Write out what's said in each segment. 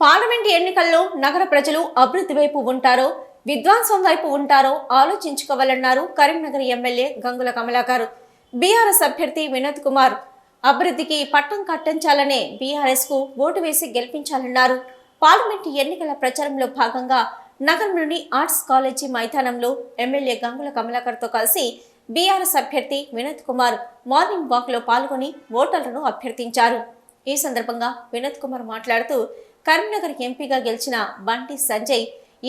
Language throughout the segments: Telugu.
పార్లమెంట్ ఎన్నికల్లో నగర ప్రజలు అభివృద్ధి వైపు ఉంటారో విద్వాంసం వైపు ఉంటారో ఆలోచించుకోవాలన్నారు కరీంనగర్ ఎమ్మెల్యే గంగుల కమలాకర్. బీఆర్ఎస్ అభ్యర్థి వినోద్ కుమార్ అభివృద్ధికి పట్టం కట్టించాలనే బీఆర్ఎస్కు ఓటు వేసి గెలిపించాలన్నారు. పార్లమెంట్ ఎన్నికల ప్రచారంలో భాగంగా నగరంలోని ఆర్ట్స్ కాలేజీ మైదానంలో ఎమ్మెల్యే గంగుల కమలాకర్తో కలిసి బీఆర్ఎస్ అభ్యర్థి వినోద్ కుమార్ మార్నింగ్ వాక్లో పాల్గొని ఓటర్లను అభ్యర్థించారు. ఈ సందర్భంగా వినోద్ కుమార్ మాట్లాడుతూ కరీంనగర్ ఎంపీగా గెలిచిన బండి సంజయ్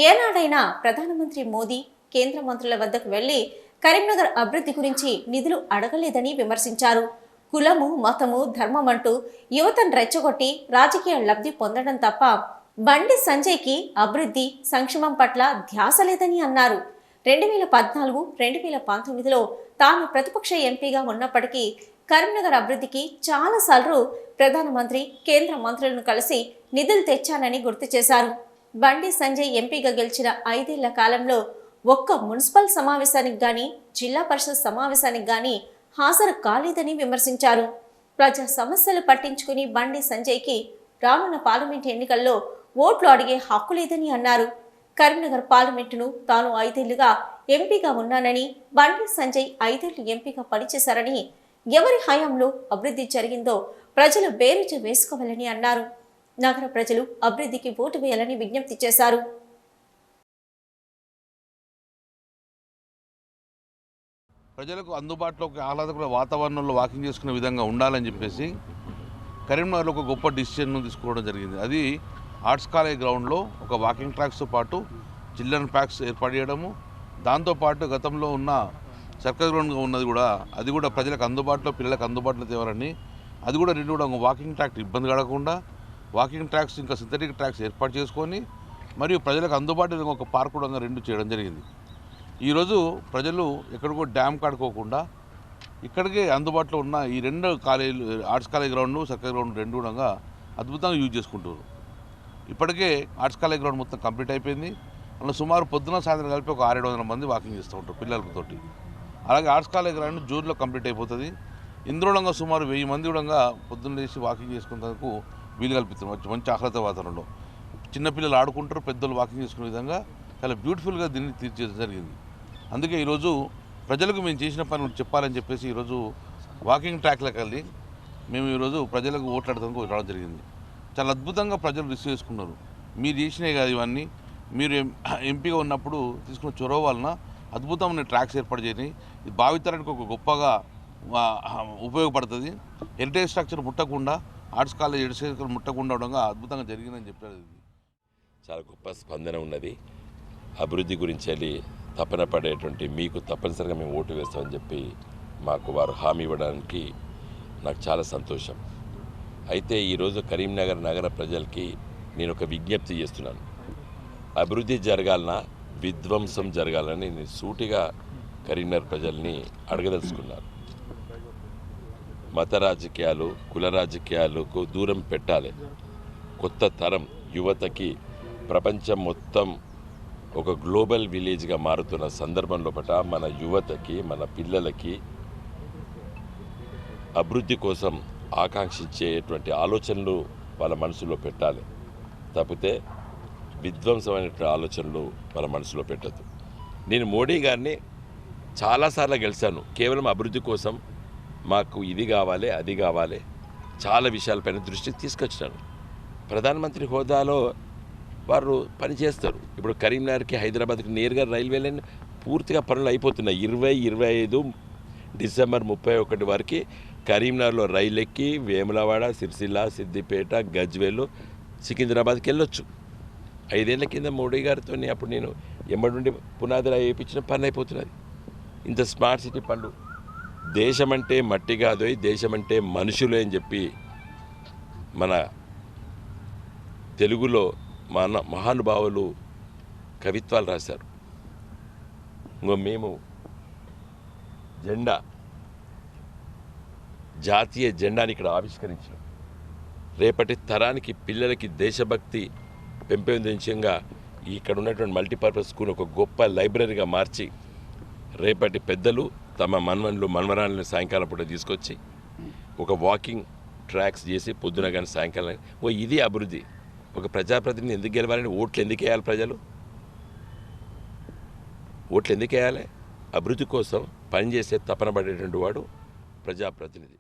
ఏనాడైనా ప్రధానమంత్రి మోదీ కేంద్ర మంత్రుల వద్దకు వెళ్ళి కరీంనగర్ అభివృద్ధి గురించి నిధులు అడగలేదని విమర్శించారు. కులము మతము ధర్మం అంటూ యువతను రెచ్చగొట్టి రాజకీయ లబ్ధి పొందడం తప్ప బండి సంజయ్కి అభివృద్ధి సంక్షేమం పట్ల ధ్యాస లేదని అన్నారు. రెండు వేల పద్నాలుగు రెండు వేల పంతొమ్మిదిలో తాను ప్రతిపక్ష ఎంపీగా ఉన్నప్పటికీ కరీంనగర్ అభివృద్ధికి చాలాసార్లు ప్రధానమంత్రి కేంద్ర మంత్రులను కలిసి నిధులు తెచ్చానని గుర్తు చేశారు. బండి సంజయ్ ఎంపీగా గెలిచిన ఐదేళ్ళ కాలంలో ఒక్క మున్సిపల్ సమావేశానికి గాని జిల్లా పరిషత్ సమావేశానికి గాని హాజరు కాలేదని విమర్శించారు. ప్రజా సమస్యలు పట్టించుకుని బండి సంజయ్కి రానున్న పార్లమెంట్ ఎన్నికల్లో ఓట్లు అడిగే హక్కు లేదని అన్నారు. కరీంనగర్ పార్లమెంటును తాను ఐదేళ్ళుగా ఎంపీగా ఉన్నానని బండి సంజయ్ ఐదేళ్ళు ఎంపీగా పనిచేశారని ఎవరి హయాంలో అభివృద్ధి జరిగిందో ప్రజలు బేరీజు వేసుకోవాలని అన్నారు. నగర ప్రజలు అభివృద్ధికి ఓటు వేయాలని విజ్ఞప్తి చేశారు. ప్రజలకు అందుబాటులో ఒక ఆహ్లాదకర వాతావరణంలో వాకింగ్ చేసుకునే విధంగా ఉండాలని చెప్పేసి కరీంనగర్లో ఒక గొప్ప డిసిషన్ తీసుకోవడం జరిగింది. అది ఆర్ట్స్ కాలేజ్ గ్రౌండ్లో ఒక వాకింగ్ ట్రాక్స్తో పాటు చిల్డ్రన్ ప్యాక్స్ ఏర్పాటు చేయడము. దాంతోపాటు గతంలో ఉన్న సర్కస్ గ్రౌండ్గా ఉన్నది కూడా అది కూడా ప్రజలకు అందుబాటులో పిల్లలకు అందుబాటులో తేవాలని అది కూడా రెండు కూడా వాకింగ్ ట్రాక్ ఇబ్బంది కలగకుండా వాకింగ్ ట్రాక్స్ ఇంకా సింథటిక్ ట్రాక్స్ ఏర్పాటు చేసుకొని మరియు ప్రజలకు అందుబాటులో ఒక పార్క్ కూడా రెండు చేయడం జరిగింది. ఈరోజు ప్రజలు ఎక్కడికో డ్యామ్ కాడుకోకుండా ఇక్కడికే అందుబాటులో ఉన్న ఈ రెండు కాలేజీలు arts college ground circus ground రెండు కూడా అద్భుతంగా యూజ్ చేసుకుంటారు ఇప్పటికే ఆర్ట్స్ కాలేజ్ గ్రౌండ్ మొత్తం కంప్లీట్ అయిపోయింది. అలా సుమారు పొద్దున సాయంత్రం కలిపి ఒక ఆరేడు వందల మంది వాకింగ్ చేస్తూ ఉంటారు పిల్లలతోటి. అలాగే ఆర్ట్స్ కాలేజ్ గ్రౌండ్ జూన్లో కంప్లీట్ అయిపోతుంది. ఇందులో సుమారు వెయ్యి మంది కూడా పొద్దున్న లేచి వాకింగ్ చేసుకునేందుకు వీలు కల్పిస్తున్నారు మంచి- ఆహ్లాద వాతావరణంలో. చిన్నపిల్లలు ఆడుకుంటారు పెద్దలు వాకింగ్ చేసుకునే విధంగా చాలా బ్యూటిఫుల్గా దీన్ని తీర్చేయడం జరిగింది. అందుకే ఈరోజు ప్రజలకు మేము చేసిన పని చెప్పాలని చెప్పేసి ఈరోజు వాకింగ్ ట్రాక్లకు వెళ్ళి మేము ఈరోజు ప్రజలకు ఓట్లాడడానికి రావడం జరిగింది. చాలా అద్భుతంగా ప్రజలు రిసీవ్ చేసుకున్నారు. మీరు చేసినాయి కాదు ఇవన్నీ. మీరు ఎంపీగా ఉన్నప్పుడు తీసుకున్న చొరవ వలన అద్భుతమైన ట్రాక్స్ ఏర్పాటు చేయని ఇది భావితరానికి ఒక గొప్పగా ఉపయోగపడుతుంది. హెరిటేజ్ స్ట్రక్చర్ ముట్టకుండా ఆర్ట్స్ కాలేజ్ హెరిటేజ్ ముట్టకుండా ఉండగా అద్భుతంగా జరిగిందని చెప్పారు ఇది. చాలా గొప్ప స్పందన ఉన్నది. అభివృద్ధి గురించి వెళ్ళి తపన పడేటువంటి మీకు తప్పనిసరిగా మేము ఓటు వేస్తామని చెప్పి మాకు వారు హామీ ఇవ్వడానికి నాకు చాలా సంతోషం. అయితే ఈరోజు కరీంనగర్ నగర ప్రజలకి నేను ఒక విజ్ఞప్తి చేస్తున్నాను. అభివృద్ధి జరగాలన్నా విధ్వంసం జరగాలని నేను సూటిగా కరీంనగర్ ప్రజల్ని అడగదలుచుకున్నాను మత రాజకీయాలు కుల రాజకీయాలకు దూరం పెట్టాలి. కొత్త తరం యువతకి ప్రపంచం మొత్తం ఒక గ్లోబల్ విలేజ్గా మారుతున్న సందర్భంలో పట మన యువతకి మన పిల్లలకి అభివృద్ధి కోసం ఆకాంక్షించేటువంటి ఆలోచనలు వాళ్ళ మనసులో పెట్టాలి. తప్పితే విధ్వంసమైన ఆలోచనలు మన మనసులో పెట్టద్దు. నేను మోడీ గారిని చాలాసార్లు గెలిచాను. కేవలం అభివృద్ధి కోసం మాకు ఇది కావాలి అది కావాలి చాలా విషయాలపైన దృష్టి తీసుకొచ్చినాను. ప్రధానమంత్రి హోదాలో వారు పనిచేస్తారు ఇప్పుడు కరీంనగర్కి హైదరాబాద్కి నేరుగా రైల్వే లైన్ పూర్తిగా పనులు అయిపోతున్నాయి. ఇరవై ఇరవై ఐదు డిసెంబర్ ముప్పై ఒకటి వరకు కరీంనగర్లో రైలు ఎక్కి వేములవాడ సిరిసిల్ల సిద్దిపేట గజ్వేలు సికింద్రాబాద్కి వెళ్ళొచ్చు. ఐదేళ్ళ కింద మోడీ గారితో అప్పుడు నేను ఎమ్మడి పునాదులు వేయించిన పని అయిపోతున్నది. ఇంత స్మార్ట్ సిటీ పనులు. దేశం అంటే మట్టి కాదు దేశం అంటే మనుషులే అని చెప్పి మన తెలుగులో మన మహానుభావులు కవిత్వాలు రాశారు. ఇంకో మేము జెండా జాతీయ జెండాని ఇక్కడ ఆవిష్కరించాం రేపటి తరానికి పిల్లలకి దేశభక్తి పెంపొందించంగా ఇక్కడ ఉన్నటువంటి మల్టీపర్పస్ స్కూల్ ఒక గొప్ప లైబ్రరీగా మార్చి రేపటి పెద్దలు తమ మన్మన్లు మన్మరాలను సాయంకాలం పూట తీసుకొచ్చి ఒక వాకింగ్ ట్రాక్స్ చేసి పొద్దున కానీ సాయంకాలం ఓ ఇది అభివృద్ధి. ఒక ప్రజాప్రతినిధి ఎందుకు గెలవాలని ఓట్లు ఎందుకు వేయాలి ప్రజలు? ఓట్లు ఎందుకు వేయాలి? అభివృద్ధి కోసం పనిచేసే తపన పడేటువంటి వాడు ప్రజాప్రతినిధి.